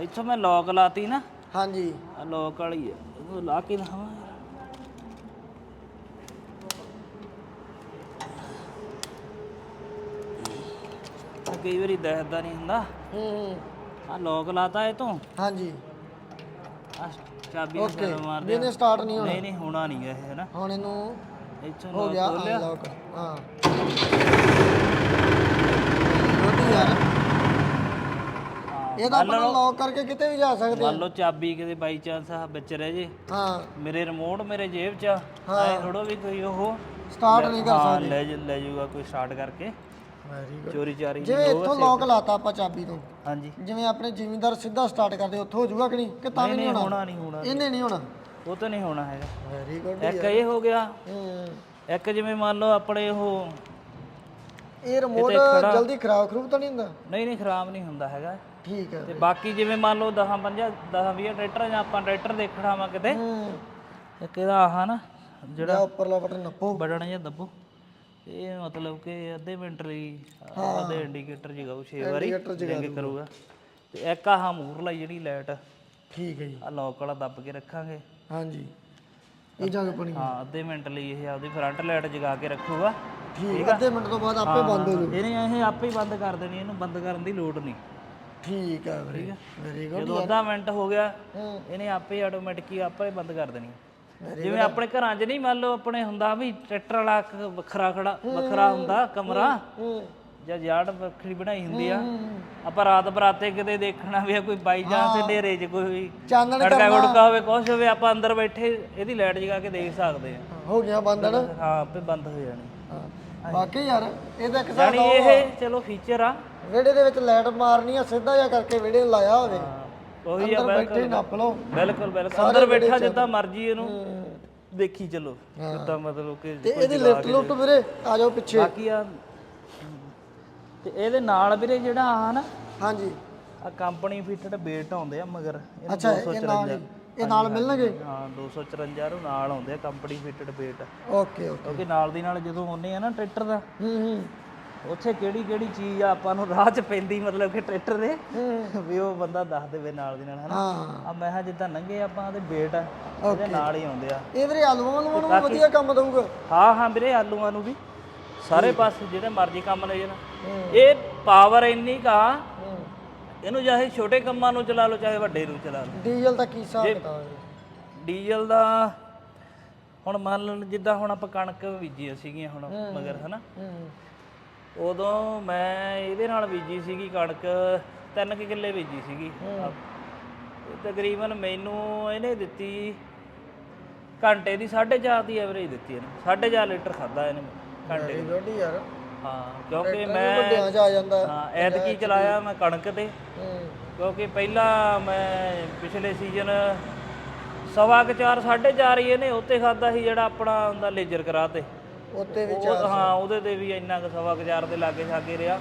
ਇੱਥੋਂ ਮੈਂ ਲੋਕ ਲਾਤੀ ਨਾ। ਹਾਂਜੀ। ਆ ਲੋਕ ਵਾਲੀ ਆ। ਉਹ ਲਾ ਕੇ ਦਿਖਾਵਾਂ। ਆ ਕਈ ਵਾਰੀ ਦਿਖਦਾ ਨਹੀਂ ਹੁੰਦਾ। ਹੂੰ ਹੂੰ। ਆ ਲੋਕ ਲਾਤਾ ਇਹ ਤੋਂ। ਹਾਂਜੀ। ਆ ਚਾਬੀ ਨਾਲ ਓਕੇ ਸਰ ਮਾਰ ਵੀ ਇਹਨੇ ਸਟਾਰਟ ਨਹੀਂ ਹੋਣਾ। ਨਹੀਂ ਨਹੀਂ ਹੋਣਾ ਨਹੀਂ ਇਹ ਹੈ ਨਾ ਹੁਣ ਇਹਨੂੰ ਇੱਥੋਂ ਹੋ ਲੋਕ ਗਿਆ ਅਨਲੌਕ ਹਾਂ। ਰੋਟੀ ਯਾਰ ਇਹ ਤਾਂ ਆਪਾਂ ਲੌਕ ਕਰਕੇ ਕਿਤੇ ਵੀ ਜਾ ਸਕਦੇ ਆ। ਮੰਨ ਲਓ ਚਾਬੀ ਕਿਤੇ ਬਾਈ ਚਾਂਸ ਵਿੱਚ ਰਹਿ ਜੇ। ਹਾਂ। ਮੇਰੇ ਰਿਮੋਟ ਮੇਰੇ ਜੇਬ 'ਚ ਆ। ਐ ਥੋੜੋ ਵੀ ਕੋਈ ਉਹ ਸਟਾਰਟ ਨਹੀਂ ਕਰ ਹਾਂ ਲੈ ਜ- ਲੈ ਜਾਊਗਾ ਕੋਈ ਸਟਾਰਟ ਕਰਕੇ। ਵੈਰੀ ਗੁੱਡ ਚੋਰੀ ਚਾਰੀ ਜਿਵੇਂ ਇੱਥੋਂ ਲੌਕ ਲਾਤਾ ਆਪਾਂ ਚਾਬੀ ਤੋਂ। ਹਾਂਜੀ। ਜਿਵੇਂ ਆਪਣੇ ਜ਼ਿਮੀਂਦਾਰ ਸਿੱਧਾ ਸਟਾਰਟ ਕਰਦੇ ਉੱਥੋਂ ਹੋ ਜਾਊਗਾ ਕਿ ਨਹੀਂ? ਕਿ ਤਾਂ ਵੀ ਨਹੀਂ ਨਹੀਂ ਹੋਣਾ? ਹੋਣਾ ਨਹੀਂ ਹੋਣਾ ਇਹਨੇ ਨਹੀਂ ਹੋਣਾ। ਉਹ ਤਾਂ ਨਹੀਂ ਹੋਣਾ ਹੈਗਾ। ਵੈਰੀ ਗੁੱਡ ਇੱਕ ਇਹ ਹੋ ਗਿਆ। ਹੂੰ। ਇੱਕ ਜਿਵੇਂ ਮੰਨ ਲਓ ਆਪਣੇ ਉਹ ਇਹ ਰਿਮੋਟ ਜਲਦੀ ਖਰਾਬ ਖਰੂਬ ਤਾਂ ਨਹੀਂ ਹੁੰਦਾ? ਨਹੀਂ ਨਹੀਂ ਖਰਾਬ ਨਹੀਂ ਹੁੰਦਾ ਹੈਗਾ। ਠੀਕ ਹੈ ਤੇ ਬਾਕੀ ਜਿਵੇਂ ਮੰਨ ਲਓ 10 50 10 20 ਟਰੈਕਟਰ ਜਾਂ ਆਪਾਂ ਟਰੈਕਟਰ ਦੇਖਣਾ ਵਾ ਕਿਤੇ ਹੂੰ। ਇੱਕ ਇਹਦਾ ਆਹ ਨਾ ਜਿਹੜਾ ਉੱਪਰਲਾ ਬਟਨ ਨੱਪੋ। ਬਟਨ ਜਿਹਾ ਦੱਬੋ। ਇਹ ਮਤਲਬ ਕਿ ਅੱਧੇ ਮਿੰਟ ਲਈ ਉਹਦੇ ਇੰਡੀਕੇਟਰ ਜਗਾਉ 6 ਵਾਰੀ ਰਿੰਗ ਕਰੂਗਾ। ਤੇ ਇੱਕ ਆਹ ਮੂਰਲਾ ਜਿਹੜੀ ਲਾਈਟ ਠੀਕ ਹੈ ਜੀ। ਆ ਲੋਕ ਵਾਲਾ ਦੱਬ ਕੇ ਰੱਖਾਂਗੇ। ਹਾਂਜੀ। ਇਹ ਜਾ ਕੇ ਪਣੀ ਹਾਂ ਅੱਧੇ ਮਿੰਟ ਲਈ ਇਹ ਆਪਦੀ ਫਰੰਟ ਲਾਈਟ ਜਗਾ ਕੇ ਰੱਖੂਗਾ। ਠੀਕ ਅੱਧੇ ਮਿੰਟ ਤੋਂ ਬਾਅਦ ਆਪੇ ਬੰਦ ਹੋ ਜੂ ਇਹਨੇ ਇਹ ਆਪੇ ਹੀ ਬੰਦ ਕਰ ਦੇਣੀ ਇਹਨੂੰ ਬੰਦ ਕਰਨ ਦੀ ਲੋੜ ਨਹੀਂ। ਠੀਕ ਹੈ ਵੀਰੇ ਵੈਰੀ ਗੁੱਡ ਜਦੋਂ ਅੱਧਾ ਮਿੰਟ ਹੋ ਗਿਆ ਇਹਨੇ ਆਪੇ ਆਟੋਮੈਟਿਕ ਹੀ ਆਪੇ ਬੰਦ ਕਰ ਦੇਣੀ ਜਿਵੇਂ ਆਪਣੇ ਘਰਾਂ 'ਚ ਨਹੀਂ ਮੰਨ ਲਓ ਆਪਣੇ ਹੁੰਦਾ ਵੀ ਟਰੈਕਟਰ ਵਾਲਾ ਵੱਖਰਾ ਖੜਾ ਵੱਖਰਾ ਹੁੰਦਾ ਕਮਰਾ ਜਾਂ ਯਾਰਡ ਵੱਖਰੀ ਬਣਾਈ ਹੁੰਦੀ ਆ। ਆਪਾਂ ਰਾਤ ਬਰਾਤੇ ਕਿਤੇ ਦੇਖਣਾ ਵੀ ਆ ਕੋਈ ਬਾਈ ਜਾਂ ਸੇ ਡੇਰੇ 'ਚ ਕੋਈ ਚਾਨਣ ਗੜਕਾ ਗੁੜਕਾ ਹੋਵੇ ਕੁਛ ਹੋਵੇ ਆਪਾਂ ਅੰਦਰ ਬੈਠੇ ਇਹਦੀ ਲਾਈਟ ਜਗਾ ਕੇ ਦੇਖ ਸਕਦੇ ਆ। ਹੋ ਗਿਆ ਬੰਦ ਨਾ? ਹਾਂ ਆਪੇ ਬੰਦ ਹੋ ਜਾਣੀ। ਹਾਂ। ਬਾਕੀ ਯਾਰ ਇਹਦਾ ਇੱਕ ਯਾਨੀ ਇਹ ਚਲੋ ਫੀਚਰ ਆ। ਵਿਹੜੇ ਦੇ ਵਿੱਚ ਲਾਈਟ ਮਾਰਨੀ ਆ ਸਿੱਧਾ ਜਿਹਾ ਕਰਕੇ ਵਿਹੜੇ ਨੂੰ ਲਾਇਆ ਹੋਵੇ। ਉਹੀ ਆ ਅੰਦਰ ਬੈਠੇ ਨੱਪ ਲਓ। ਬਿਲਕੁਲ ਬਿਲਕੁਲ। ਅੰਦਰ ਬੈਠਾ ਜਿੱਦਾਂ ਮਰਜ਼ੀ ਇਹਨੂੰ ਦੇਖੀ ਚਲੋ। ਜਿੱਦਾਂ ਮਤਲਬ ਕਿ ਤੇ ਇਹਦੀ ਲਿਫਟ ਲੁਫਟ ਵੀਰੇ ਆ ਜਾਓ ਪਿੱਛੇ। ਬਾਕੀ ਆ ਤੇ ਇਹਦੇ ਨਾਲ ਵੀਰੇ ਜਿਹੜਾ ਆ ਨਾ ਹਾਂਜੀ। ਆ ਕੰਪਨੀ ਫਿਟਡ ਬੇਟ ਆਉਂਦੇ ਆ ਮਗਰ ਇਹਨੂੰ ਅੱਛਾ ਇਹ ਨਾਲ ਇਹ ਨਾਲ ਮਿਲਣਗੇ? ਹਾਂ 254 ਨੂੰ ਨਾਲ ਆਉਂਦੇ ਆ ਕੰਪਨੀ ਫਿਟਡ ਬੇਟ। Okay okay. ਕਿਉਂਕਿ ਨਾਲ ਦੀ ਨਾਲ ਜਦੋਂ ਆਉਂਦੇ ਆ ਨਾ ਟਰੈਕਟਰ ਦਾ ਹੂੰ ਹੂੰ। ਉੱਥੇ ਕਿਹੜੀ ਕਿਹੜੀ ਚੀਜ਼ ਆ ਆਪਾਂ ਨੂੰ ਰਾਹ 'ਚ ਪੈਂਦੀ ਮਤਲਬ ਕਿ ਟਰੈਕਟਰ ਦੇ। ਵੀ ਉਹ ਬੰਦਾ ਦੱਸ ਦੇਵੇ ਨਾਲ ਦੀ ਨਾਲ ਹਨਾ? ਹਾਂ। ਆ ਮੈਂ ਕਿਹਾ ਜਿੱਦਾਂ ਲੰਘੇ ਆਪਾਂ ਉਹਦੇ ਬੇਟ ਆ ਉਹਦੇ ਨਾਲ ਹੀ ਆਉਂਦੇ ਆ। ਇਹ ਵੀਰੇ ਆਲੂਆਂ ਨੂੰ ਵੀ ਵਧੀਆ ਕੰਮ ਦਊਗਾ। ਹਾਂ ਹਾਂ ਵੀਰੇ ਆਲੂਆਂ ਨੂੰ ਵੀ। ਸਾਰੇ ਪਾਸੇ ਜਿਹੜੇ ਮਰਜ਼ੀ ਕੰਮ ਲੈ ਜਾਣ। ਇਹ ਪਾਵਰ ਇੰਨੀ ਕਾ ਇਹਨੂੰ ਚਾਹੇ ਛੋਟੇ ਕੰਮਾਂ ਨੂੰ ਚਲਾ ਲਓ ਚਾਹੇ ਵੱਡੇ ਨੂੰ ਚਲਾ ਲਓ। ਡੀਜ਼ਲ ਦਾ ਕੀ ਹਿਸਾਬ ਕਿਤਾਬ ਹੈ? ਡੀਜ਼ਲ ਦਾ ਹੁਣ ਮੰਨ ਲਓ ਜਿੱਦਾਂ ਹੁਣ ਆਪਾਂ ਕਣਕ ਬੀਜੀਆਂ ਸੀਗੀਆਂ ਹੁਣ ਮਗਰ ਹਨਾ? ਹੂੰ। ਉਦੋਂ ਮੈਂ ਇਹਦੇ ਨਾਲ ਬੀਜੀ ਸੀਗੀ ਕਣਕ ਤਿੰਨ ਕੁ ਕਿੱਲੇ ਬੀਜੀ ਸੀਗੀ। ਤਕਰੀਬਨ ਮੈਨੂੰ ਇਹਨੇ ਦਿੱਤੀ ਘੰਟੇ ਦੀ 4.5 ਦੀ ਐਵਰੇਜ ਦਿੱਤੀ ਇਹਨੇ। 4.5 ਲੀਟਰ ਖਾਦਾ ਇਹਨੇ ਘੰਟੇ ਦੀ। ਗੱਡੀ ਯਾਰ। ਹਾਂ ਕਿਉਂਕਿ ਮੈਂ ਵੱਡਿਆਂ ਚ ਆ ਜਾਂਦਾ। ਹਾਂ ਐਤਕੀ ਚਲਾਇਆ ਮੈਂ ਕਣਕ ਤੇ। ਕਿਉਂਕਿ ਪਹਿਲਾਂ ਮੈਂ ਪਿਛਲੇ ਸੀਜ਼ਨ ਸਵਾ ਕੁ ਚਾਰ 4.5 ਹੀ ਇਹਨੇ ਉੱਤੇ ਖਾਦਾ ਸੀ ਜਿਹੜਾ ਆਪਣਾ ਹੁੰਦਾ ਲੇਜ਼ਰ ਕਰਾ ਤੇ। ਉੱਤੇ ਵੀ ਉਹ ਹਾਂ ਉਹਦੇ ਤੇ ਵੀ ਇੰਨਾ ਕੁ ਸਵਾ ਚਾਰ ਦੇ ਲਾਗੇ ਛਾਗੇ ਰਿਹਾ।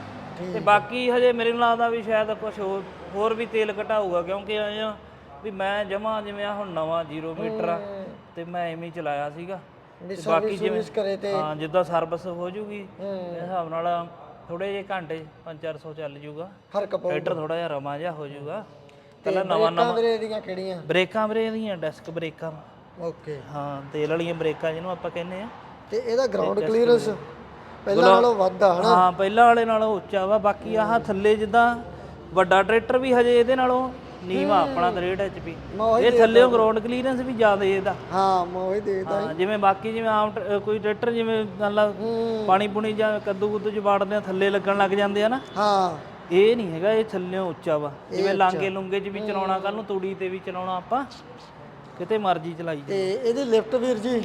ਤੇ ਬਾਕੀ ਹਜੇ ਮੇਰੇ ਨੂੰ ਲੱਗਦਾ ਵੀ ਸ਼ਾਇਦ ਕੁਝ ਹੋਰ ਹੋਰ ਵੀ ਤੇਲ ਘਟਾਊਗਾ ਕਿਉਂਕਿ ਆਏ ਆ ਵੀ ਮੈਂ ਜਮਾ ਜਿਵੇਂ ਆ ਹੁਣ ਨਵਾਂ 0 ਮੀਟਰ ਆ ਤੇ ਮੈਂ ਐਵੇਂ ਹੀ ਚਲਾਇਆ ਸੀਗਾ। ਬਾਕੀ ਜਿਵੇਂ ਸਰਵਿਸ ਕਰੇ ਤੇ ਹਾਂ ਜਿੱਦਾਂ ਸਰਵਿਸ ਹੋ ਜੂਗੀ ਇਸ ਹਿਸਾਬ ਨਾਲ ਥੋੜੇ ਜਿਹੇ ਘੰਟੇ 5-400 ਚੱਲ ਜੂਗਾ। ਫ਼ਰਕ ਥੋੜਾ ਜਿਹਾ ਰਮਾ ਜਿਹਾ ਹੋ ਜੂਗਾ। ਤੇ ਪਹਿਲਾਂ ਨਵਾਂ ਬ੍ਰੇਕਾਂ ਵੀਰੇ ਇਹਦੀਆਂ ਕਿਹੜੀਆਂ? ਬ੍ਰੇਕਾਂ ਵੀਰੇ ਇਹਦੀਆਂ ਡੈਸਕ ਬ੍ਰੇਕਾਂ। ਓਕੇ। ਹਾਂ ਤੇਲ ਵਾਲੀਆਂ ਬ੍ਰੇਕਾਂ ਜਿਹਨੂੰ ਆਪਾਂ ਕਹਿੰਦੇ ਆ। ਤੇ ਇਹਦਾ ਗਰਾਊਂਡ ਕਲੀਅਰੈਂਸ ਪਹਿਲਾਂ ਨਾਲੋਂ ਵੱਧ ਆ ਹਨਾ? ਹਾਂ ਪਹਿਲਾਂ ਵਾਲੇ ਨਾਲੋਂ ਉੱਚਾ ਵਾ ਬਾਕੀ ਆਹ ਥੱਲੇ ਜਿੱਦਾਂ ਵੱਡਾ ਟਰੈਕਟਰ ਵੀ ਹਜੇ ਇਹਦੇ ਨਾਲੋਂ ਨੀਵਾ ਆਪਣਾ 63 ਐਚਪੀ ਇਹ ਥੱਲੇੋਂ ਗਰਾਊਂਡ ਕਲੀਅਰੈਂਸ ਵੀ ਜ਼ਿਆਦਾ ਇਹਦਾ। ਹਾਂ ਮੈਂ ਉਹੀ ਦੇਖਦਾ ਹਾਂ, ਜਿਵੇਂ ਬਾਕੀ ਜਿਵੇਂ ਆਮ ਕੋਈ ਟਰੈਕਟਰ ਜਿਵੇਂ ਮੰਨ ਲਾ ਪਾਣੀ ਪੁਣੀ ਜਾਂ ਕੱਦੂ ਕੁੱਦੂ ਚ ਵਾੜਦੇ ਆ ਥੱਲੇ ਲੱਗਣ ਲੱਗ ਜਾਂਦੇ ਆ ਨਾ। ਹਾਂ। ਇਹ ਨਹੀਂ ਹੈਗਾ ਇਹ ਥੱਲੇੋਂ ਉੱਚਾ ਵਾ। ਜਿਵੇਂ ਲਾਂਗੇ ਲੁੰਗੇ ਚ ਵੀ ਚਲਾਉਣਾ ਕੱਲ ਨੂੰ ਤੂੜੀ ਤੇ ਵੀ ਚਲਾਉਣਾ ਆਪਾਂ ਕਿਤੇ ਮਰਜ਼ੀ ਚਲਾਈ। ਤੇ ਇਹਦੀ ਲਿਫਟ ਵੀਰ ਜੀ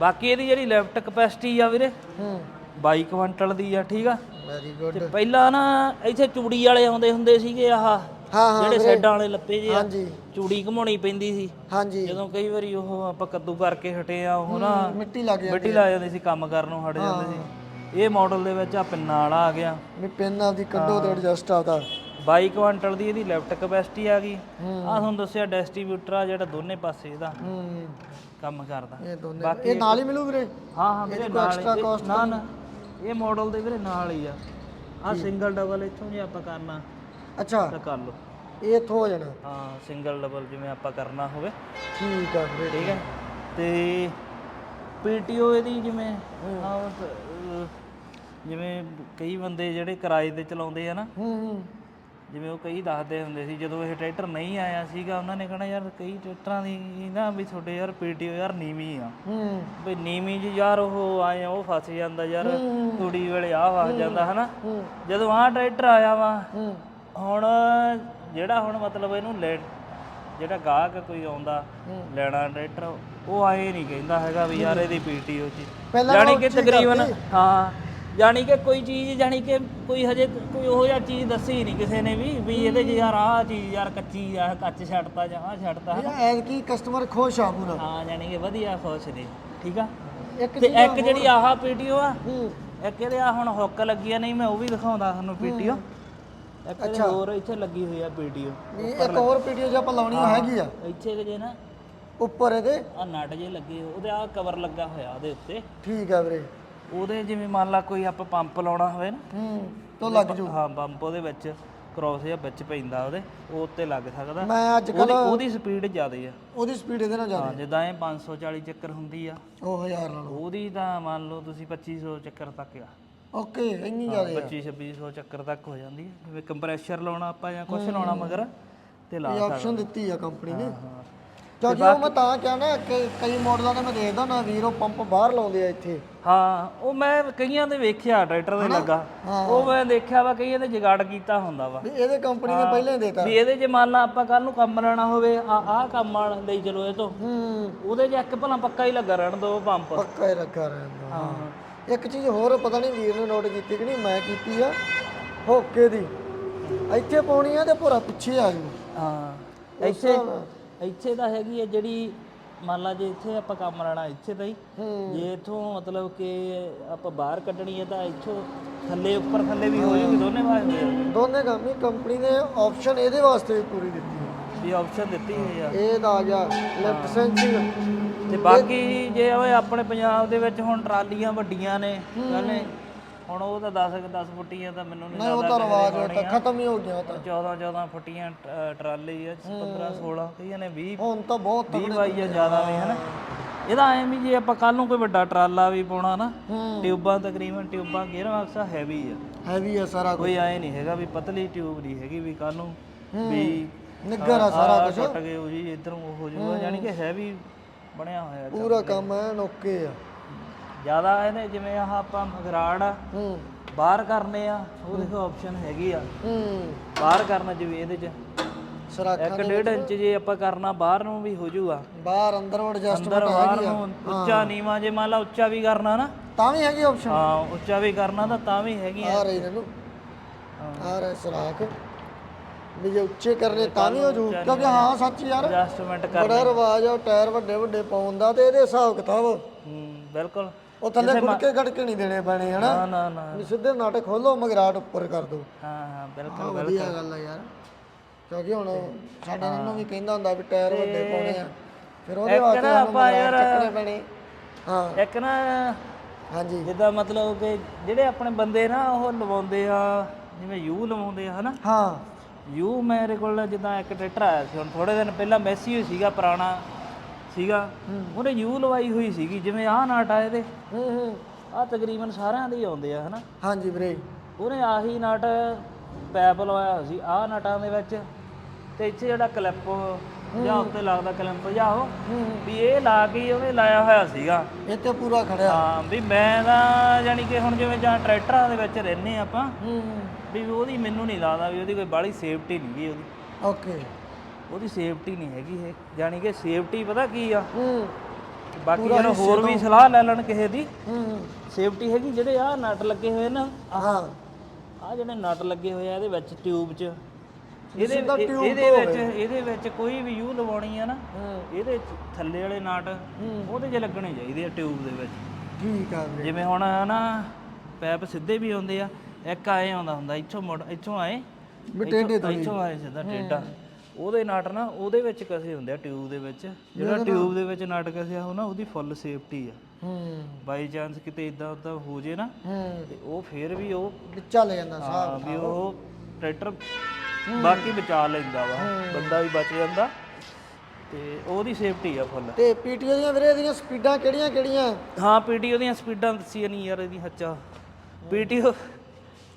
ਬਾਕੀ ਇਹਦੀ ਜਿਹੜੀ ਲੈਫਟ ਕਪੈਸਿਟੀ ਆ ਵੀਰੇ ਹੂੰ। 22 ਕੁਇੰਟਲ ਦੀ ਆ ਠੀਕ ਆ? ਵੈਰੀ ਗੁੱਡ ਤੇ ਪਹਿਲਾਂ ਨਾ ਇੱਥੇ ਚੂੜੀ ਵਾਲੇ ਆਉਂਦੇ ਹੁੰਦੇ ਸੀਗੇ ਆਹ ਹਾਂ ਹਾਂ ਜਿਹੜੇ ਸਾਈਡਾਂ ਵਾਲੇ ਲੱਪੇ ਜੇ ਆ ਹਾਂਜੀ। ਚੂੜੀ ਘਮਾਉਣੀ ਪੈਂਦੀ ਸੀ। ਹਾਂਜੀ। ਜਦੋਂ ਕਈ ਵਾਰੀ ਉਹ ਆਪਾਂ ਕੱਦੂ ਕਰਕੇ ਹਟੇ ਆ ਉਹ ਨਾ ਮਿੱਟੀ ਲੱਗ ਜਾਂਦੀ ਮਿੱਟੀ ਲਾ ਜਾਂਦੀ ਸੀ ਕੰਮ ਕਰਨ ਨੂੰ ਹਟ ਜਾਂਦੇ ਸੀ। ਇਹ ਮਾਡਲ ਦੇ ਵਿੱਚ ਆ ਪਿੰਨਾਂ ਵਾਲਾ ਆ ਗਿਆ। ਵੀ ਪਿੰਨ ਆਪਦੀ ਕੱਢੋ ਤੇ ਐਡਜਸਟ ਆਦਾ 22 ਕੁਇੰਟਲ ਦੀ ਇਹਦੀ ਲੈਫਟ ਕਪੈਸਿਟੀ ਆ ਗਈ। ਆ ਤੁਹਾਨੂੰ ਦੱਸਿਆ ਡਿਸਟ੍ਰੀਬਿਊਟਰ ਆ ਜਿਹੜਾ ਦੋਨੇ ਪਾਸੇ ਇਹਦਾ ਕੰਮ ਕਰਦਾ। ਇਹ ਦੋਨੇ ਇਹ ਨਾਲ ਹੀ ਮਿਲੂ ਵੀਰੇ? ਹਾਂ ਹਾਂ ਵੀਰੇ ਨਾਲ cost ਨਾ ਨਾ ਇਹ ਮਾਡਲ ਦੇ ਵੀਰੇ ਨਾਲ ਹੀ ਆ। ਆ ਸਿੰਗਲ ਡਬਲ ਇੱਥੋਂ ਜੇ ਆਪਾਂ ਕਰਨਾ ਅੱਛਾ। ਤਾਂ ਕਰ ਲਓ। ਇਹ ਇੱਥੋਂ ਹੋ ਜਾਣਾ। ਹਾਂ ਸਿੰਗਲ ਡਬਲ ਜਿਵੇਂ ਆਪਾਂ ਕਰਨਾ ਹੋਵੇ। ਠੀਕ ਆ ਵੀਰੇ। ਠੀਕ ਹੈ। ਤੇ ਪੀਟੀਓ ਇਹਦੀ ਜਿਵੇਂ ਜਿਵੇਂ ਕਈ ਬੰਦੇ ਜਿਹੜੇ ਕਿਰਾਏ ਤੇ ਚਲਾਉਂਦੇ ਆ ਨਾ ਹੂੰ ਹੂੰ। ਜਿਵੇਂ ਉਹ ਕਈ ਦੱਸਦੇ ਹੁੰਦੇ ਸੀ ਜਦੋਂ ਇਹ ਟਰੈਕਟਰ ਨਹੀਂ ਆਇਆ ਸੀਗਾ ਉਹਨਾਂ ਨੇ ਕਹਣਾ ਯਾਰ ਕਈ ਟਰੈਕਟਰਾਂ ਦੀ ਨਾ ਵੀ ਤੁਹਾਡੇ ਯਾਰ ਪੀਟੀਓ ਯਾਰ ਨੀਵੀਂ ਆ। ਹੂੰ। ਵੀ ਨੀਵੀਂ ਜੀ ਯਾਰ ਉਹ ਆਏ ਉਹ ਫਸ ਜਾਂਦਾ ਯਾਰ ਤੂੜੀ ਵੇਲੇ ਆ ਫਸ ਜਾਂਦਾ ਹਨਾ? ਜਦੋਂ ਆਹ ਟਰੈਕਟਰ ਆਇਆ ਵਾ ਹੁਣ ਜਿਹੜਾ ਹੁਣ ਮਤਲਬ ਇਹਨੂੰ ਲੈ ਜਿਹੜਾ ਗਾਹਕ ਕੋਈ ਆਉਂਦਾ ਲੈਣਾ ਟਰੈਕਟਰ ਉਹ ਆਏ ਨਹੀਂ ਕਹਿੰਦਾ ਹੈਗਾ ਵੀ ਯਾਰ ਇਹਦੀ ਪੀਟੀਓ ਚ। ਉਹ ਕਿ ਤਕਰੀਬਨ। ਹਾਂ। ਜਾਣੀ ਕਿ ਕੋਈ ਚੀਜ਼ ਜਾਣੀ ਕਿ ਕੋਈ ਹਜੇ ਕੋਈ ਉਹੋ ਜਿਹਾ ਚੀਜ਼ ਦੱਸੀ ਨਹੀਂ ਕਿਸੇ ਨੇ ਵੀ ਵੀ ਇਹਦੇ 'ਚ ਯਾਰ ਆਹ ਚੀਜ਼ ਯਾਰ ਕੱਚੀ ਆ ਕੱਚ ਛੱਡਤਾ ਜਾਂ ਆਹ ਛੱਡਤਾ ਇਹ ਐਦ ਕੀ ਕਸਟਮਰ ਖੁਸ਼ ਆ ਪੂਰਾ। ਹਾਂ ਜਾਣੀ ਕਿ ਵਧੀਆ ਖੁਸ਼ ਨੇ ਠੀਕ ਆ? ਇੱਕ ਤੇ ਚੀਜ਼ ਇੱਕ ਜਿਹੜੀ ਆਹ ਪੀਟੀਓ ਆ ਹੂੰ। ਇੱਕ ਇਹਦੇ ਆ ਹੁਣ ਹੁੱਕ ਲੱਗੀ ਆ ਨਹੀਂ ਮੈਂ ਉਹ ਵੀ ਦਿਖਾਉਂਦਾ ਤੁਹਾਨੂੰ ਪੀਟੀਓ। ਇੱਕ ਇਹਦੇ ਹੋਰ ਇੱਥੇ ਲੱਗੀ ਹੋਈ ਆ ਪੀਟੀਓ ਨਹੀਂ ਇੱਕ ਹੋਰ ਪੀਡੀਓ ਜੇ ਆਪਾਂ ਲਾਉਣੀ ਹੈਗੀ ਆ। ਇੱਥੇ ਕਿ ਜੇ ਨਾ। ਉੱਪਰ ਇਹਦੇ। ਆ ਨਟ ਜੇ ਲੱਗੇ ਉਹਦੇ ਆ ਕਵਰ ਲੱਗਾ ਹੋਇਆ ਉਹਦੇ ਉੱਤੇ। ਠੀਕ ਆ ਵੀਰੇ। ਉਹਦੇ ਜਿਵੇਂ ਮੰਨ ਲਾ ਕੋਈ ਆਪਾਂ ਪੰਪ ਲਾਉਣਾ ਹੋਵੇ ਨਾ ਹੂੰ ਤੋਂ ਲੱਗ ਜੂ। ਹਾਂ ਪੰਪ ਉਹਦੇ ਵਿੱਚ ਕ੍ਰੋਸ ਜਾਂ ਵਿੱਚ ਪੈਂਦਾ ਉਹਦੇ ਉਹ ਉੱਤੇ ਲੱਗ ਸਕਦਾ। ਮੈਂ ਅੱਜ ਉਹਦੀ ਉਹਦੀ ਸਪੀਡ ਜ਼ਿਆਦੇ ਆ। ਉਹਦੀ ਸਪੀਡ ਇਹਦੇ ਨਾਲ ਜ਼ਿਆਦਾ ਹਾਂ ਜਿੱਦਾਂ ਇਹ 540 ਚੱਕਰ ਹੁੰਦੀ ਆ। ਉਹ ਹਜ਼ਾਰ ਨਾਲ। ਉਹਦੀ ਤਾਂ ਮੰਨ ਲਓ ਤੁਸੀਂ 2500 ਚੱਕਰ ਤੱਕ ਆ। ਓਕੇ ਇੰਨੀ ਜ਼ਿਆਦਾ 25 2600 ਚੱਕਰ ਤੱਕ ਹੋ ਜਾਂਦੀ ਹੈ ਜਿਵੇਂ ਕੰਪਰੈਸ਼ਰ ਲਾਉਣਾ ਆਪਾਂ ਜਾਂ ਕੁਝ ਲਾਉਣਾ ਮਗਰ ਤੇ ਲਾ ਇਹ ਸਕਦੇ। ਆਪਸ਼ਨ ਦਿੱਤੀ ਆ ਕੰਪਨੀ ਨੇ। ਹਾਂ। ਕਿਉਂਕਿ ਉਹ ਮੈਂ ਤਾਂ ਕਿਹਾ ਨਾ ਕਿ ਕਈ ਮਾਡਲਾਂ ਦੇ ਮੈਂ ਦੇਖਦਾ ਨਾ ਵੀਰ ਪੰਪ ਬਾਹਰ ਲਾਉਂਦੇ ਆ ਇੱਥੇ। ਹਾਂ ਉਹ ਮੈਂ ਕਈਆਂ ਦੇ ਵੇਖਿਆ ਟਰੈਕਟਰ ਦੇ ਲੱਗਾ। ਉਹ ਮੈਂ ਦੇਖਿਆ ਵਾ ਕਈਆਂ ਦੇ ਜਗਾੜ ਕੀਤਾ ਹੁੰਦਾ ਵਾ। ਵੀ ਇਹਦੇ ਕੰਪਨੀ ਨੇ ਪਹਿਲਾਂ ਹੀ ਦੇਤਾ। ਵੀ ਇਹਦੇ ਜੇ ਮੰਨ ਲਾ ਆਪਾਂ ਕੱਲ ਨੂੰ ਕੰਮ ਲੈਣਾ ਹੋਵੇ ਆ ਆਹ ਕੰਮ ਆ ਲਈ ਚਲੋ ਇਹ ਤੋਂ। ਹੂੰ। ਉਹਦੇ 'ਚ ਇੱਕ ਭਲਾ ਪੱਕਾ ਹੀ ਲੱਗਾ ਰਹਿਣ ਦੋ ਪੰਪ ਪੱਕਾ ਹੀ ਰੱਖਾ ਰਹਿੰਦਾ ਹਾਂ। ਇੱਕ ਚੀਜ਼ ਹੋਰ ਪਤਾ ਨਹੀਂ ਵੀਰ ਨੇ ਨੋਟ ਕੀਤੀ ਕਿ ਨਹੀਂ ਮੈਂ ਕੀਤੀ ਆ ਹੋਕੇ ਦੀ। ਇੱਥੇ ਪਾਉਣੀ ਆ ਤੇ ਪੂਰਾ ਪਿੱਛੇ ਆ ਜੂ ਹਾਂ। ਇੱਥੇ ਇੱਥੇ ਤਾਂ ਹੈਗੀ ਹੈ ਜਿਹੜੀ ਮੰਨ ਲਾ ਜੇ ਇੱਥੇ ਆਪਾਂ ਕੰਮ ਲੈਣਾ ਇੱਥੇ ਤਾਂ ਹੀ। ਜੇ ਇਥੋਂ ਮਤਲਬ ਕਿ ਆਪਾਂ ਬਾਹਰ ਕੱਢਣੀ ਹੈ ਤਾਂ ਇੱਥੋਂ ਥੱਲੇ ਉੱਪਰ ਥੱਲੇ ਵੀ ਹੋ ਜੂਗੀ ਦੋਨੇ ਵਾਸਤੇ ਦੋਨੇ ਕੰਮ ਹੀ ਕੰਪਨੀ ਨੇ ਆਪਸ਼ਨ ਇਹਦੇ ਵਾਸਤੇ ਵੀ ਪੂਰੀ ਦਿੱਤੀ ਹੈ। ਵੀ ਆਪਸ਼ਨ ਦਿੱਤੀ ਹੋਈ ਆ। ਇਹ ਤਾਂ ਆ ਗਿਆ ਲੈਫਟ ਸੈਂਸਿੰਗ ਤੇ ਬਾਕੀ ਜੇ ਓਏ ਆਪਣੇ ਪੰਜਾਬ ਦੇ ਵਿੱਚ ਹੁਣ ਟਰਾਲੀਆਂ ਵੱਡੀਆਂ ਨੇ ਕਹਿੰਦੇ ਹੁਣ ਉਹ ਤਾਂ 10 10 ਫੁੱਟੀਆਂ ਤਾਂ ਮੈਨੂੰ ਨਹੀਂ ਨਹੀਂ ਉਹ ਤਾਂ ਰਿਵਾਜ ਉਹ ਤਾਂ ਖਤਮ ਹੀ ਹੋ ਗਿਆ ਉਹ ਤਾਂ। 14 14 ਫੁੱਟੀਆਂ ਟ- ਟਰਾਲੀ ਆ 15 16 ਕਈਆਂ ਨੇ 20 ਹੁਣ ਤਾਂ ਬਹੁਤ 20 ਬਾਈ ਆ ਜ਼ਿਆਦਾ ਵੀ ਹਨਾ? ਇਹਦਾ ਐਂ ਵੀ ਜੇ ਆਪਾਂ ਕੱਲ ਨੂੰ ਕੋਈ ਵੱਡਾ ਟਰਾਲਾ ਵੀ ਪਾਉਣਾ ਨਾ ਹੂੰ। ਟਿਊਬਾਂ ਤਕਰੀਬਨ ਟਿਊਬਾਂ ਗੇਅਰ ਬਾਕਸਾ ਹੈਵੀ ਆ। ਹੈਵੀ ਆ ਸਾਰਾ ਕੁਝ ਕੋਈ ਐ ਨਹੀਂ ਹੈਗਾ ਵੀ ਪਤਲੀ ਟਿਊਬ ਨਹੀਂ ਹੈਗੀ ਵੀ ਕੱਲ ਨੂੰ ਵੀ ਨਿੱਗਰ ਆ ਸਾਰਾ ਆਹ ਟੁੱਟ ਗਏ ਉਹ ਜੀ ਇਧਰੋਂ ਉਹ ਹੋ ਜਾਊਗਾ ਯਾਨੀ ਕਿ ਹੈਵੀ ਬਣਿਆ ਹੋਇਆ ਪੂਰਾ ਕੰਮ ਐਨ ਓਕੇ ਆ। ਜ਼ਿਆਦਾ ਇਹਨੇ ਜਿਵੇਂ ਆਹ ਆਪਾਂ ਮਗਰਾੜ ਆ ਹੂੰ। ਬਾਹਰ ਕਰਨੇ ਆ ਉਹ ਦੇਖੋ ਆਪਸ਼ਨ ਹੈਗੀ ਆ। ਹੂੰ। ਬਾਹਰ ਕਰਨਾ ਜਿਵੇਂ ਇਹਦੇ ਚ। ਸਰਾਖਾਂ ਇੱਕ ਡੇਢ ਇੰਚ ਜੇ ਆਪਾਂ ਕਰਨਾ ਬਾਹਰ ਨੂੰ ਵੀ ਹੋ ਜਾਊਗਾ ਬਾਹਰ ਅੰਦਰ ਅੰਦਰ ਐਡਜਸਟਮੈਂਟ ਬਾਹਰ ਹੈਗੀ ਆ। ਨੂੰ ਉੱਚਾ ਨੀਵਾ ਜੇ ਮੰਨ ਲਾ ਉੱਚਾ ਵੀ ਕਰਨਾ ਨਾ। ਤਾਂ ਵੀ ਹੈਗੀ ਆਪਸ਼ਨ ਹਾਂ ਉੱਚਾ ਵੀ ਕਰਨਾ ਤਾਂ ਤਾਂ ਵੀ ਹੈਗੀ ਆ। ਆ ਰਹੀ ਇਹਨੂੰ। ਆ ਰਿਹਾ ਸਰਾਖ। ਵੀ ਜੇ ਉੱਚੇ ਕਰਨੇ ਤਾਂ ਵੀ ਹੋ ਜੂ ਕਿਉਂਕਿ ਹਾਂ ਸੱਚ ਯਾਰ। ਐਡਜਸਟਮੈਂਟ ਕਰ ਬੜਾ ਰਿਵਾਜ ਆ ਟਾਇਰ ਵੱਡੇ ਵੱਡੇ ਪਾਉਣ ਦਾ ਤੇ ਇਹਦੇ ਹਿਸਾਬ ਕਿਤਾਬ। ਹੂੰ ਬਿਲਕੁਲ। ਉਹ ਥੱਲੇ ਗੁੜਕੇ ਗੜਕੇ ਨਹੀਂ ਦੇਣੇ ਪੈਣੇ ਹਨਾ? ਨਾ ਨਾ ਨਾ। ਵੀ ਸਿੱਧੇ ਨਟ ਖੋਲੋ ਮਗਰਾਟ ਉੱਪਰ ਕਰ ਦੋ। ਹਾਂ ਹਾਂ ਬਿਲਕੁਲ ਵਧੀਆ ਗੱਲ ਆ ਯਾਰ। ਕਿਉਂਕਿ ਹੁਣ ਸਾਡੇ ਨਾਲ ਨੂੰ ਵੀ ਕਹਿੰਦਾ ਹੁੰਦਾ ਵੀ ਟਾਇਰ ਵੱਡੇ ਪਾਉਣੇ ਆ। ਫਿਰ ਉਹਦੇ ਵਾਸਤੇ ਆਪਾਂ ਮਗਰਾਟ ਚੱਕਣੇ ਪੈਣੇ। ਹਾਂ। ਇੱਕ ਨਾ ਹਾਂਜੀ। ਜਿੱਦਾਂ ਮਤਲਬ ਕਿ ਜਿਹੜੇ ਆਪਣੇ ਬੰਦੇ ਨਾ ਉਹ ਲਵਾਉਂਦੇ ਆ ਜਿਵੇਂ ਯੂ ਲਵਾਉਂਦੇ ਆ ਹਨਾ? ਹਾਂ। ਯੂ ਮੇਰੇ ਕੋਲ ਜਿੱਦਾਂ ਇੱਕ ਟਰੈਕਟਰ ਆਇਆ ਸੀ ਹੁਣ ਥੋੜੇ ਦਿਨ ਪਹਿਲਾਂ ਮੈਸੀ ਹੋਈ ਸੀਗਾ ਪੁਰਾਣਾ। ਸੀਗਾ। ਉਹਨੇ ਯੂ ਲਵਾਈ ਹੋਈ ਸੀਗੀ ਜਿਵੇਂ ਆਹ ਨਾਟ ਆ ਇਹਦੇ। ਆਹ ਤਕਰੀਬਨ ਸਾਰਿਆਂ ਦੇ ਹੀ ਆਉਂਦੇ ਆ ਹਨਾ? ਹਾਂਜੀ ਵੀਰੇ। ਉਹਨੇ ਆਹੀ ਨਟ ਪੈਪ ਲਵਾਇਆ ਹੋਇਆ ਸੀ ਆਹ ਨਟਾਂ ਦੇ ਵਿੱਚ। ਤੇ ਇੱਥੇ ਜਿਹੜਾ ਕਲਿੱਪ ਜਾਂ ਉੱਤੇ ਲੱਗਦਾ ਕਲਿੱਪ ਜਾਂ ਉਹ ਵੀ ਇਹ ਲਾ ਕੇ ਉਹਨੇ ਲਾਇਆ ਹੋਇਆ ਸੀਗਾ। ਤੇ ਪੂਰਾ ਖੜਿਆ। ਹਾਂ ਵੀ ਮੈਂ ਤਾਂ ਯਾਨੀ ਕਿ ਹੁਣ ਜਿਵੇਂ ਜਾਂ ਟਰੈਕਟਰਾਂ ਦੇ ਵਿੱਚ ਰਹਿੰਦੇ ਆਪਾਂ ਵੀ ਉਹਦੀ ਮੈਨੂੰ ਨਹੀਂ ਲੱਗਦਾ ਵੀ ਉਹਦੀ ਕੋਈ ਬਾਹਲੀ ਸੇਫਟੀ ਨਹੀਂ ਗਈ ਉਹਦੀ। ਓਕੇ। ਉਹਦੀ ਸੇਫਟੀ ਨਹੀਂ ਹੈਗੀ ਇਹ। ਯਾਨੀ ਕਿ ਸੇਫਟੀ ਪਤਾ ਕੀ ਆ? ਹੂੰ। ਬਾਕੀ ਜਿਹੜਾ ਹੋਰ ਵੀ ਸਲਾਹ ਲੈ ਲੈਣ ਕਿਸੇ ਦੀ ਹੂੰ ਸੇਫਟੀ ਹੈਗੀ ਜਿਹੜੇ ਆ ਨਟ ਲੱਗੇ ਹੋਏ ਨਾ ਹਾਂ। ਆ ਜਿਹੜੇ ਨਟ ਲੱਗੇ ਹੋਏ ਆ ਇਹਦੇ ਵਿੱਚ ਟਿਊਬ 'ਚ। ਇਹਦੇ ਇਹਦੇ ਵਿੱਚ ਇਹਦੇ ਵਿੱਚ ਕੋਈ ਵੀ ਯੂ ਲਵਾਉਣੀ ਆ ਨਾ ਇਹਦੇ ਥੱਲੇ ਵਾਲੇ ਨਟ ਉਹਦੇ 'ਚ ਲੱਗਣੇ ਚਾਹੀਦੇ ਆ ਟਿਊਬ ਦੇ ਵਿੱਚ। ਠੀਕ ਆ ਜਿਵੇਂ ਹੁਣ ਨਾ ਪੈਪ ਸਿੱਧੇ ਵੀ ਆਉਂਦੇ ਆ ਇੱਕ ਆਏ ਆਉਂਦਾ ਹੁੰਦਾ ਇੱਥੋਂ ਮੁੜ ਇੱਥੋਂ ਆਏ ਵੀ ਟੇਢੇ ਇੱਥੋਂ- ਇੱਥੋਂ ਆਏ ਸਿੱਧਾ ਟੇਢਾ। ਉਹਦੇ ਨਟ ਨਾ ਉਹਦੇ ਵਿੱਚ ਕਸੇ ਹੁੰਦੇ ਆ ਟਿਊਬ ਦੇ ਵਿੱਚ। ਜਿਹੜਾ ਟਿਊਬ ਦੇ ਵਿੱਚ ਨਟ ਕਸਿਆ ਹੋ ਨਾ ਉਹਦੀ ਫੁੱਲ ਸੇਫਟੀ ਆ। ਹੂੰ। ਬਾਈ ਚਾਂਸ ਕਿਤੇ ਇਦਾਂ ਉਦਾਂ ਹੋ ਜੇ ਨਾ ਹੂੰ। ਤੇ ਉਹ ਫੇਰ ਵੀ ਉਹ ਵਿੱਚਾ ਲੈ ਜਾਂਦਾ ਸਾਹ ਵੀ ਉਹ ਟਰੈਕਟਰ ਬਾਕੀ ਬਚਾ ਲੈਂਦਾ ਵਾ ਬੰਦਾ ਵੀ ਬਚ ਜਾਂਦਾ ਤੇ ਉਹਦੀ ਸੇਫਟੀ ਆ ਫੁੱਲ ਤੇ ਪੀਟੀਓ ਦੀਆਂ ਵੀਰੇ ਇਹਦੀਆਂ ਸਪੀਡਾਂ ਕਿਹੜੀਆਂ ਕਿਹੜੀਆਂ? ਹਾਂ ਪੀਟੀਓ ਦੀਆਂ ਸਪੀਡਾਂ ਦੱਸੀਆਂ ਨਹੀਂ ਯਾਰ ਇਹਦੀ ਹੱਚਾ। ਪੀਟੀਓ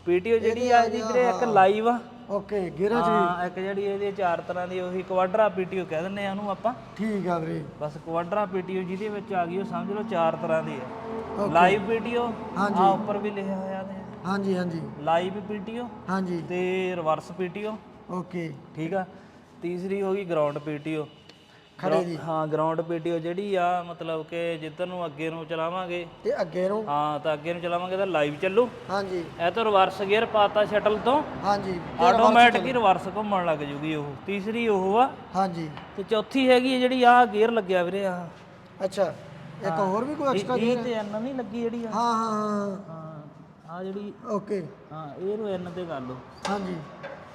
ਪੀਟੀਓ ਜਿਹੜੀ ਆ ਇਹਦੀ ਵੀਰੇ ਇੱਕ ਲਾਈਵ ਆ। ਓਕੇ ਗੇਰਾਂ ਚ ਹਾਂ ਇੱਕ ਜਿਹੜੀ ਇਹਦੀ ਚਾਰ ਤਰ੍ਹਾਂ ਦੀ ਉਹੀ ਕੁਆਡਰਾ ਪੀਟੀਓ ਕਹਿ ਦਿੰਦੇ ਆ ਉਹਨੂੰ ਆਪਾਂ। ਠੀਕ ਆ ਵੀਰੇ। ਬਸ ਕੁਆਡਰਾ ਪੀਟੀਓ ਜਿਹਦੇ ਵਿੱਚ ਆ ਗਈ ਉਹ ਸਮਝ ਲਓ ਚਾਰ ਤਰ੍ਹਾਂ ਦੀ ਹੈ ਲਾਈਵ ਪੀਟੀਓ ਆ ਉੱਪਰ ਵੀ ਲਿਖਿਆ ਹੋਇਆ ਤੇ। ਹਾਂਜੀ ਹਾਂਜੀ। ਲਾਈਵ ਪੀਟੀਓ ਹਾਂਜੀ। ਤੇ ਰਿਵਰਸ ਪੀਟੀਓ ਓਕੇ। ਠੀਕ ਆ। ਤੀਸਰੀ ਹੋ ਗਈ ਗਰਾਊਂਡ ਪੀਟੀਓ ਖੜੇ ਦੀ ਹਾਂ ਗਰਾਊਂਡ ਪੀਟੀਓ ਜਿਹੜੀ ਆ ਮਤਲਬ ਕਿ ਜਿੱਧਰ ਨੂੰ ਅੱਗੇ ਨੂੰ ਚਲਾਵਾਂਗੇ। ਤੇ ਅੱਗੇ ਨੂੰ? ਹਾਂ ਤਾਂ ਅੱਗੇ ਨੂੰ ਚਲਾਵਾਂਗੇ ਤਾਂ ਲਾਈਵ ਚੱਲੂ। ਹਾਂਜੀ। ਇਹ ਤਾਂ ਰਿਵਰਸ ਗੇਅਰ ਪਾਤਾ ਸ਼ਟਲ ਤੋਂ। ਹਾਂਜੀ। ਆਟੋਮੈਟਿਕ ਹੀ ਰਿਵਰਸ ਘੁੰਮਣ ਲੱਗ ਜੂਗੀ ਉਹ। ਤੀਸਰੀ ਉਹ ਆ। ਹਾਂਜੀ। ਤੇ ਚੌਥੀ ਹੈਗੀ ਜਿਹੜੀ ਆ ਗੇਅਰ ਲੱਗਿਆ ਵੀਰੇ ਆ ਅੱਛਾ। ਇੱਕ ਹੋਰ ਵੀ ਕੋਈ ਐਕਸਟਰਾ ਇਹ ਤੇ ਐਨ ਨਹੀਂ ਲੱਗੀ ਜਿਹੜੀ ਆ। ਹਾਂ ਹਾਂ ਹਾਂ। ਹਾਂ ਆ ਜਿਹੜੀ ਓਕੇ। ਹਾਂ ਇਹ ਨੂੰ ਐਨ ਤੇ ਕਰ ਲਓ। ਹਾਂਜੀ।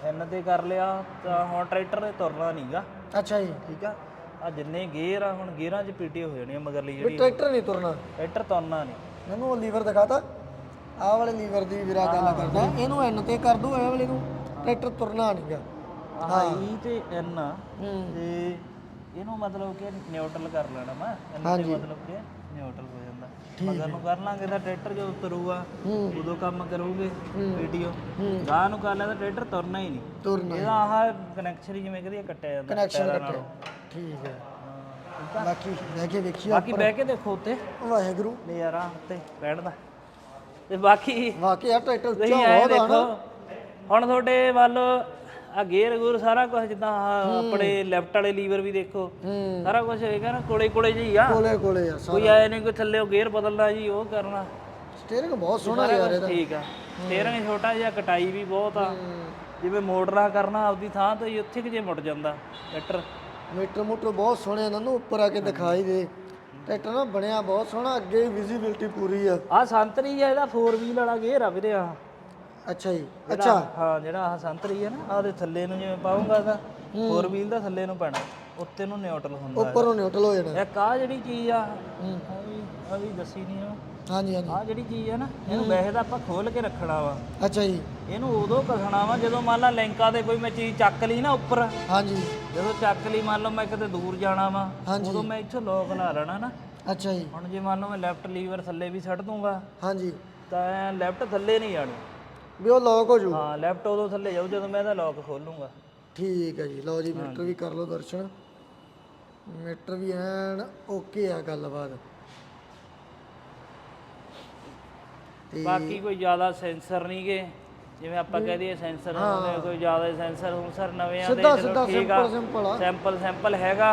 ਐਨ ਤੇ ਕਰ ਲਿਆ ਤਾਂ ਹੁਣ ਟਰੈਕਟਰ ਤੇ ਤੁਰਨਾ ਨਹੀਂਗਾ ਅੱਛਾ ਜੀ। ਠੀਕ ਆ? ਆ ਜਿੰਨੇ ਗੇਅਰ ਆ ਹੁਣ ਗੇਅਰਾਂ 'ਚ ਪੀਟੀ ਹੋ ਜਾਣੀ ਆ ਮਗਰਲੀ ਜਿਹੜੀ ਟਰੈਕਟਰ ਨਹੀਂ ਤੁਰਨਾ। ਟਰੈਕਟਰ ਤੁਰਨਾ ਨਹੀਂ। ਮੈਨੂੰ ਉਹ ਲੀਵਰ ਦਿਖਾਤਾ। ਆਹ ਵਾਲੇ ਲੀਵਰ ਦੀ ਵੀਰਾ ਗੱਲ ਕਰਦਾ। ਇਹਨੂੰ ਐਨ ਤੇ ਕਰ ਦੋ ਇਹ ਵਾਲੇ ਨੂੰ। ਟਰੈਕਟਰ ਤੁਰਨਾ ਨਹੀਂਗਾ। ਹਾਂ। ਈ ਤੇ ਐਨ ਆ। ਹੂੰ। ਤੇ ਇਹਨੂੰ ਮਤਲਬ ਕਿ ਨਿਊਟਰਲ ਕਰ ਲੈਣਾ ਮੈਂ। ਐਨ ਤੇ ਮਤਲਬ ਕਿ ਨਿਊਟਰਲ ਹੋ ਜਾਂਦਾ। ਮਗਰ ਨੂੰ ਕਰ ਲਾਂਗੇ ਤਾਂ ਟਰੈਕਟਰ ਜਦੋਂ ਤੁਰੂਗਾ ਉਦੋਂ ਕੰਮ ਕਰੂਗੇ ਵੀਡੀਓ ਗਾਂ ਨੂੰ ਕਰ ਲਿਆ ਤਾਂ ਟਰੈਕਟਰ ਤੁਰਨਾ ਹੀ ਨਹੀਂ। ਤੁਰਨਾ ਇਹਦਾ ਆਹ ਕਨੈਕਸ਼ਨ ਜਿਵੇਂ ਕਹਦੀ ਕੱਟਿਆ ਜਾਂਦਾ ਕਨੈਕਸ਼ਨ ਟਾਇਰਾਂ ਕੱਟਿਆ। ਠੀਕ ਹੈ। ਬਾਕੀ ਲੈ ਕੇ ਵੇਖੀਏ ਬਾਕੀ ਬਹਿ ਕੇ ਦੇਖੋ ਉੱਤੇ। ਵਾਹਿਗੁਰੂ। ਨਜ਼ਾਰਾ ਉੱਤੇ ਬੈਠ ਦਾ ਤੇ ਬਾਕੀ ਵਾਕਈ ਆ ਟਰੈਕਟਰ ਉੱਚਾ ਬਹੁਤ ਆ ਨਾ ਹੁਣ ਤੁਹਾਡੇ ਵੱਲ ਆ ਗੇਅਰ ਗੂਰ ਸਾਰਾ ਕੁਝ ਜਿੱਦਾਂ ਆਪਣੇ ਲੈਫਟ ਵਾਲੇ ਲੀਵਰ ਵੀ ਦੇਖੋ। ਸਾਰਾ ਕੁਝ ਹੋਏਗਾ ਨਾ ਕੋਲੇ ਕੋਲੇ ਜੀ ਆ। ਕੋਲੇ ਕੋਲੇ ਆ ਕੋਈ ਆਏ ਨਹੀਂ ਕੋਈ ਥੱਲੇ ਉਹ ਗੇਅਰ ਬਦਲਣਾ ਜੀ ਉਹ ਕਰਨਾ। ਸਟੀਅਰਿੰਗ ਬਹੁਤ ਸੋਹਣਾ ਯਾਰ ਇਹਦਾ। ਠੀਕ ਆ। ਸਟੀਅਰਿੰਗ ਛੋਟਾ ਜਿਹਾ ਕਟਾਈ ਵੀ ਬਹੁਤ ਆ। ਜਿਵੇਂ ਮੋੜਨਾ ਕਰਨਾ ਆਪਦੀ ਥਾਂ ਤੋਂ ਉੱਥੇ ਕਿ ਜੇ ਮੁੜ ਜਾਂਦਾ। ਟਰੈਕਟਰ ਮੀਟਰ ਮੂਟਰ ਬਹੁਤ ਸੋਹਣੇ ਇਹਨਾਂ ਨੂੰ ਉੱਪਰ ਆ ਕੇ ਦਿਖਾਈ ਦੇ। ਟਰੈਕਟਰ ਨਾ ਬਣਿਆ ਬਹੁਤ ਸੋਹਣਾ ਅੱਗੇ ਵਿਜ਼ਿਬਿਲਟੀ ਪੂਰੀ ਆ। ਆ ਸੰਤਰੀ ਆ ਇਹਦਾ 4 ਵੀਲ ਵਾਲਾ ਗੇਅਰ ਆ ਵੀਰੇ ਆ ਅੱਛਾ ਜੀ ਅੱਛਾ। ਹਾਂ ਜਿਹੜਾ ਆਹ ਸੰਤਰੀ ਆ ਨਾ ਆਦੇ ਥੱਲੇ ਨੂੰ ਜਿਵੇਂ ਪਾਉਂਗਾ ਤਾਂ 4 ਵੀਲ ਦਾ ਥੱਲੇ ਨੂੰ ਪੈਣਾ ਉੱਤੇ ਨੂੰ ਨਿਊਟਰਲ ਹੁੰਦਾ ਉੱਪਰੋਂ ਨਿਊਟਰਲ ਹੋ ਜਾਣਾ। ਇੱਕ ਆ ਜਿਹੜੀ ਚੀਜ਼ ਆ ਆ ਵੀ ਦੱਸੀ ਨਹੀਂ ਆ ਹਾਂਜੀ ਹਾਂਜੀ। ਆ ਜਿਹੜੀ ਚੀਜ਼ ਆ ਨਾ ਇਹਨੂੰ ਵੈਸੇ ਤਾਂ ਆਪਾਂ ਖੋਲ ਕੇ ਰੱਖਣਾ ਵਾ। ਅੱਛਾ ਜੀ। ਇਹਨੂੰ ਉਦੋਂ ਕੱਸਣਾ ਵਾ ਜਦੋਂ ਮੰਨ ਲਾ ਲਿੰਕਾਂ ਤੇ ਕੋਈ ਮੈਂ ਚੀਜ਼ ਚੱਕ ਲਈ ਨਾ ਉੱਪਰ। ਹਾਂਜੀ। ਜਦੋਂ ਚੱਕ ਲਈ ਮੰਨ ਲਓ ਮੈਂ ਕਿਤੇ ਦੂਰ ਜਾਣਾ ਵਾ ਉਦੋਂ ਮੈਂ ਇੱਥੋਂ ਲੋਕ ਲਾ ਲੈਣਾ ਨਾ। ਅੱਛਾ ਜੀ। ਹੁਣ ਜੇ ਮੰਨ ਲਓ ਮੈਂ ਲੈਫਟ ਲੀਵਰ ਥੱਲੇ ਵੀ ਛੱਡ ਦੂੰਗਾ ਹਾਂਜੀ। ਤਾਂ ਲੈਫਟ ਥੱਲੇ ਨਹੀਂ ਜਾਣੀ। ਵੀ ਉਹ ਲੌਕ ਹੋ ਜੂ। ਹਾਂ ਲੈਫਟ ਉਦੋਂ ਥੱਲੇ ਜਾਊ ਜਦੋਂ ਮੈਂ ਇਹਦਾ ਲੋਕ ਖੋਲੂੰਗਾ। ਠੀਕ ਹੈ ਜੀ। ਲਓ ਜੀ ਮੀਟਰ ਵੀ ਕਰ ਲਓ ਦਰਸ਼ਨ। ਮੀਟਰ ਵੀ ਐਨ ਓਕੇ ਆ ਗੱਲਬਾਤ ਤੇ ਬਾਕੀ ਕੋਈ ਜ਼ਿਆਦਾ ਸੈਂਸਰ ਨਹੀਂਗੇ ਜਿਵੇਂ ਆਪਾਂ ਕਹਿ ਦਈਏ ਸੈਂਸਰ ਹੁੰਦੇ ਕੋਈ ਜ਼ਿਆਦਾ ਸੈਂਸਰ ਹੁਸਰ ਨਵੇਂ ਆਦੇ ਸਿੱਧਾ ਚਲੋ ਸਿੱਧਾ ਠੀਕ ਆ। ਸਿੰਪਲ ਸਿੰਪਲ ਆ। ਸੈਂਪਲ ਸੈਂਪਲ ਹੈਗਾ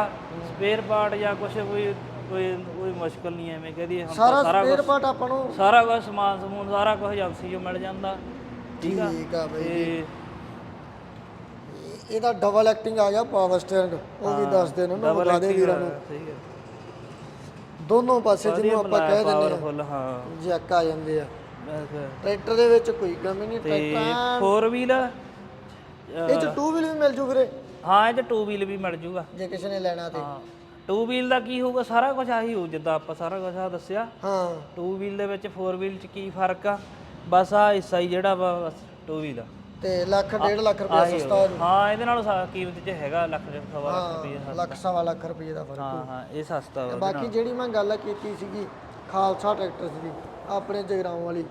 ਸਪੇਅਰ ਪਾਰਟ ਜਾਂ ਕੁਝ ਕੋਈ ਕੋਈ ਕੋਈ ਮੁਸ਼ਕਲ ਨਹੀਂ ਐਵੇਂ ਕਹਿ ਦਈਏ ਸਾਰਾ ਸਪੇਅਰ ਪਾਰਟ ਆਪਾਂ ਨੂੰ ਸਾਰਾ ਕੁਝ ਸਮਾਨ ਸਮੂਨ ਸਾਰਾ ਕੁਝ ਏਜੰਸੀ ਚੋਂ ਮਿਲ ਜਾਂਦਾ ਠੀਕ ਆ? ਠੀਕ ਆ ਬਈ ਇਹਦਾ ਡਬਲ ਐਕਟਿੰਗ ਆ ਗਿਆ ਪਾਵਰ ਸਟੀਅਰਿੰਗ ਉਹ ਵੀ ਦੱਸ ਦੇ ਉਹਨੂੰ ਬਤਾ ਦੇ ਵੀਰਾਂ ਨੂੰ ਠੀਕ ਹੈ ਦੋਨੋਂ ਪਾਸੇ ਜਿਹਨੂੰ ਆਪਾਂ ਕਹਿ ਦਿੰਦੇ ਹਾਂ ਆ ਜੈਕ ਆ ਜਾਂਦੇ ਆ। ਟਰੈਕਟਰ ਦੇ ਵਿੱਚ ਕੋਈ ਕਮੀ ਨਹੀਂ ਤੇ ਟਰੈਕਟਰ 4 ਵੀਲ ਇਹ ਚ 2 ਵੀਲ ਵੀ ਮਿਲ ਜੂ ਵੀਰੇ। ਹਾਂ ਇਹ ਚ 2 ਵੀਲ ਵੀ ਮਿਲ ਜੂਗਾ। ਜੇ ਕਿਸੇ ਨੇ ਲੈਣਾ ਤੇ। ਹਾਂ 2 ਵੀਲ ਦਾ ਕੀ ਹੋਊਗਾ ਸਾਰਾ ਕੁਝ ਆਹੀ ਹੋਊ ਜਿੱਦਾਂ ਆਪਾਂ ਸਾਰਾ ਕੁਝ ਆ ਦੱਸਿਆ। ਹਾਂ। 2 ਵੀਲ ਦੇ ਵਿੱਚ 4 ਵੀਲ ਚ ਕੀ ਫ਼ਰਕ ਆ? ਬਸ ਆ ਹਿੱਸਾ ਹੀ ਜਿਹੜਾ ਵਾ ਬਸ 2 ਵੀਲ ਆ। ਤੇ ਲੱਖ ਡੇਢ ਲੱਖ ਰੁਪਏ ਆਹੀ ਸਸਤਾ ਹੋ ਜੂ ਹਾਂ ਇਹਦੇ ਨਾਲ ਸਾ- ਕੀਮਤ ਚ ਹੈਗਾ ਲੱਖ ਦੇ ਸਵਾ ਲੱਖ ਰੁਪਏ ਹਾਂ ਲੱਖ ਸਵਾ ਲੱਖ ਰੁਪਏ ਦਾ ਫ਼ਰਕ ਹਾਂ ਹਾਂ ਇਹ ਸਸਤਾ ਵਾ ਬਾਕੀ ਜਿਹੜੀ ਮੈਂ ਗੱਲ ਕੀਤੀ ਸੀਗੀ ਖਾਲਸਾ ਟਰੈਕਟਰ ਦੀ ਆਪਣੇ ਜਗਰਾਉਂ ਵਾਲੀ।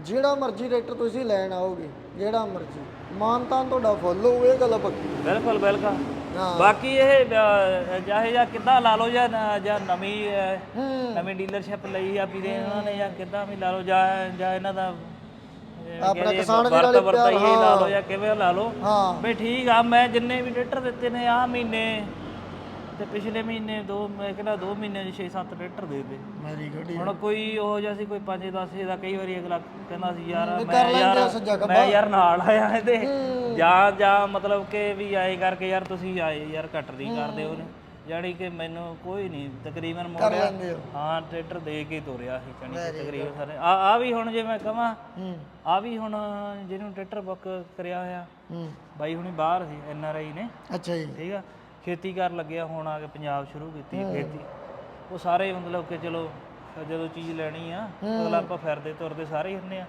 ਜਿਹੜਾ ਮਰਜ਼ੀ ਟਰੈਕਟਰ ਤੁਸੀਂ ਲੈਣ ਆਓਗੇ ਜਿਹੜਾ ਮਰਜ਼ੀ। ਮਾਨਤਾਨ ਤੁਹਾਡਾ ਫੁੱਲ ਇਹ ਗੱਲ ਪੱਕੀ। ਬਿਲਕੁਲ ਬਿਲਕੁਲ। ਹਾਂ। ਬਾਕੀ ਇਹ ਅ, ਚਾਹੇ ਜਾਂ ਕਿੱਦਾਂ ਲਾ ਲਓ ਜਾਂ ਨ- ਜਾਂ ਨਵੀਂ ਅ, ਨਵੀਂ ਡੀਲਰਸ਼ਿਪ ਲਈ ਆ ਵੀਰੇ ਉਹਨਾਂ ਨੇ ਜਾਂ ਕਿੱਦਾਂ ਵੀ ਲਾ ਲਓ ਜਾਂ ਜਾਂ ਇਹਨਾਂ ਦਾ ਆਪਣਾ ਕਿਸਾਨ ਵੀਰ ਵਾਲੇ ਵਰਤਾ ਹੀ ਪਿਆਰ, ਲਾ ਲਓ ਜਾਂ ਕਿਵੇਂ ਲਾ ਲਓ। ਹਾਂ। ਬਈ ਠੀਕ ਆ ਮੈਂ ਜਿੰਨੇ ਵੀ ਟਰੈਕਟਰ ਦਿੱਤੇ ਨੇ ਆ ਮਹੀਨੇ ਤੇ ਪਿਛਲੇ ਮਹੀਨੇ ਦੋ ਮੈਂ ਕਹਿੰਦਾ 2 ਮਹੀਨੇ ਚ 6-7 ਟਰੈਕਟਰ ਦੇ ਦੇ ਮੈਰੀ ਗੁੱਡ ਹੁਣ ਕੋਈ ਉਹ ਜਿਹਾ ਸੀ ਕੋਈ 5-10 ਦਾ ਕਈ ਵਾਰੀ ਅਗਲਾ ਕਹਿੰਦਾ ਸੀ ਯਾਰ ਮੈਂ ਯਾਰ। ਮੈਂ ਨਾਲ ਆਇਆ ਇਹਦੇ। ਜਾਂ ਜਾਂ ਮਤਲਬ ਕਿ ਵੀ ਆਏ ਕਰਕੇ ਯਾਰ ਤੁਸੀਂ ਆਏ ਯਾਰ ਘੱਟ ਦੀ ਕਰਦੇ ਹੋ ਨੇ ਜਾਣੀ ਕਿ ਮੈਨੂੰ ਕੋਈ ਨਹੀਂ ਤਕਰੀਬਨ ਕਰ ਮੋੜਿਆ। ਹੋ। ਟਰੈਕਟਰ ਦੇ ਕੇ ਤੋਰਿਆ ਸੀ ਕਣੀ ਤਕਰੀਬਨ ਸਾਰੇ। ਆ ਆ ਵੀ ਹੁਣ ਜੇ ਮੈਂ ਕਹਾਂ ਆ ਵੀ ਹੁਣ ਜਿਹਨੂੰ ਟਰੈਕਟਰ ਬੁੱਕ ਕਰਿਆ ਹੋਇਆ। ਬਾਈ ਹੁਣੀ ਬਾਹਰ ਸੀ ਐਨ ਆਰ ਆਈ ਨੇ। ਅੱਛਾ ਜੀ। ਠੀਕ ਆ। ਖੇਤੀ ਕਰਨ ਲੱਗਿਆ ਹੁਣ ਆ ਕੇ ਪੰਜਾਬ ਸ਼ੁਰੂ ਕੀਤੀ ਖੇਤੀ। ਉਹ ਸਾਰੇ ਮਤਲਬ ਕਿ ਚਲੋ ਜਦੋਂ ਚੀਜ਼ ਲੈਣੀ ਆ ਅਗਲਾ ਆਪਾਂ ਫਿਰਦੇ ਤੁਰਦੇ ਸਾਰੇ ਹੀ ਹੁੰਦੇ ਆ।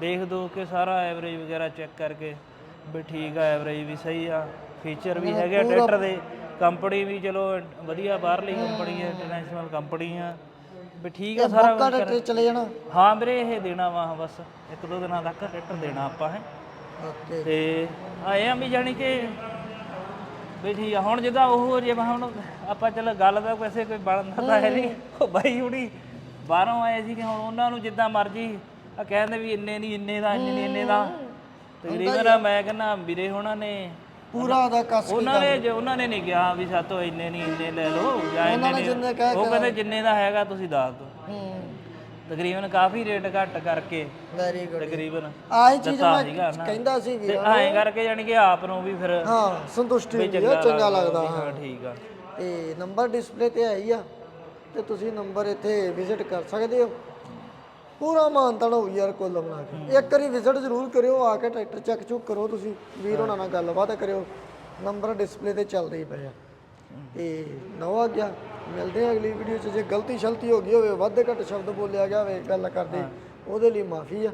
ਦੇਖ ਦੋ ਕੇ ਸਾਰਾ ਐਵਰੇਜ ਵਗੈਰਾ ਚੈੱਕ ਕਰਕੇ ਵੀ ਠੀਕ ਆ ਐਵਰੇਜ ਵੀ ਸਹੀ ਆ। ਫੀਚਰ ਵੀ ਹੈਗੇ ਟਰੈਕਟਰ ਦੇ। ਕੰਪਨੀ ਵੀ ਚਲੋ ਵਧੀਆ ਬਾਹਰਲੀ ਕੰਪਨੀ ਹੈ ਇੰਟਰਨੈਸ਼ਨਲ ਕੰਪਨੀ ਆ। ਵੀ ਠੀਕ ਆ ਸਾਰਾ ਮੌਕਾ ਟਰੈਕਟਰ ਚਲੇ ਜਾਣਾ। ਹਾਂ ਵੀਰੇ ਇਹ ਦੇਣਾ ਵਾ ਬਸ ਇੱਕ ਦੋ ਦਿਨਾਂ ਤੱਕ ਟਰੈਕਟਰ ਦੇਣਾ ਆਪਾਂ ਹੈ। ਤੇ ਆਏ ਆ ਵੀ ਜਾਣੀ ਕਿ ਵੀ ਠੀਕ ਆ ਹੁਣ ਜਿੱਦਾਂ ਉਹ ਜੇ ਮੈਂ ਹੁਣ ਆਪਾਂ ਚੱਲ ਗੱਲ ਦਾ ਵੈਸੇ ਕੋਈ ਬਣਦਾ ਤਾਂ ਹੈ ਨਹੀਂ। ਉਹ ਬਾਈ ਹੁਣੀ ਬਾਹਰੋਂ ਆਏ ਸੀ ਕਿ ਹੁਣ ਉਹਨਾਂ ਨੂੰ ਜਿੱਦਾਂ ਮਰਜ਼ੀ ਆ ਕਹਿੰਦੇ ਵੀ ਇੰਨੇ ਦੀ ਇੰਨੇ ਦਾ ਇੰਨੇ ਦੀ ਇੰਨੇ ਦਾ। ਤਕਰੀਬਨ ਮੈਂ ਕਹਿੰਦਾ ਵੀਰੇ ਉਹਨਾਂ ਨੇ ਪੂਰਾ ਦਾ ਕਸ ਉਹਨਾਂ ਨੇ ਜੇ ਉਹਨਾਂ ਨੇ ਨਹੀਂ ਕਿਹਾ ਵੀ ਸਾਤੋਂ ਇੰਨੇ ਨਹੀਂ ਇੰਨੇ ਲੈ ਲਓ ਜਾਂ ਇੰਨੇ ਨਹੀਂ। ਉਹ ਕਹਿੰਦੇ ਜਿੰਨੇ ਦਾ ਹੈਗਾ ਤੁਸੀਂ ਦੱਸ ਦਿਓ। ਹੂੰ। ਤਕਰੀਬਨ ਕਾਫੀ ਰੇਟ ਘੱਟ ਕਰਕੇ ਵੈਰੀ ਗੁੱਡ ਤਕਰੀਬਨ ਆਹੀ ਚੀਜ਼ ਦਿੱਤਾ ਮੈਂ ਨਾ। ਕਹਿੰਦਾ ਸੀ ਵੀ ਤੇ ਐਂ ਕਰਕੇ ਜਾਣੀ ਕਿ ਆਪ ਨੂੰ ਵੀ ਫਿਰ ਹਾਂ ਸੰਤੁਸ਼ਟੀ ਹੁੰਦੀ ਆ ਚੰਗਾ ਲੱਗਦਾ ਹਾਂ ਹਾਂ। ਠੀਕ ਆ। ਤੇ ਨੰਬਰ ਡਿਸਪਲੇ ਤੇ ਹੈ ਹੀ ਆ ਤੇ ਤੁਸੀਂ ਨੰਬਰ ਇੱਥੇ ਵਿਜ਼ਿਟ ਕਰ ਸਕਦੇ ਹੋ। ਪੂਰਾ ਮਾਨਤਾਨ ਹੋਊ ਯਾਰ ਕੁੱਲ ਬਣਾ ਕੇ। ਇੱਕ ਵਾਰੀ ਵਿਜ਼ਿਟ ਜ਼ਰੂਰ ਕਰਿਓ ਆ ਕੇ ਟਰੈਕਟਰ ਚੈੱਕ ਚੁੱਕ ਕਰੋ ਤੁਸੀਂ। ਵੀਰ ਹੋਣਾ ਨਾਲ ਗੱਲਬਾਤ ਕਰਿਓ। ਨੰਬਰ ਡਿਸਪਲੇ ਤੇ ਚੱਲਦੇ ਹੀ ਪਏ ਆ। ਤੇ ਨਵਾਂ ਗਿਆ। ਮਿਲਦੇ ਆ ਅਗਲੀ ਵੀਡੀਓ 'ਚ ਜੇ ਗਲਤੀ ਸ਼ਲਤੀ ਹੋ ਗਈ ਹੋਵੇ ਵੱਧ ਘੱਟ ਸ਼ਬਦ ਬੋਲਿਆ ਗਿਆ ਹੋਵੇ ਗੱਲ ਕਰਦੇ ਉਹਦੇ ਲਈ ਮਾਫੀ ਆ।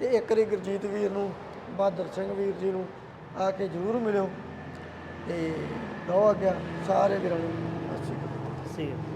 ਤੇ ਇੱਕ ਵਾਰੀ ਗੁਰਜੀਤ ਵੀਰ ਨੂੰ ਬਹਾਦਰ ਸਿੰਘ ਵੀਰ ਜੀ ਨੂੰ ਆ ਕੇ ਜ਼ਰੂਰ ਮਿਲਿਓ। ਤੇ ਨਵਾਂ ਆ। ਗਿਆ ਸਾਰੇ ਵੀਰਾਂ ਨੂੰ ਸਤਿ ਸ਼੍ਰੀ ਅਕਾਲ।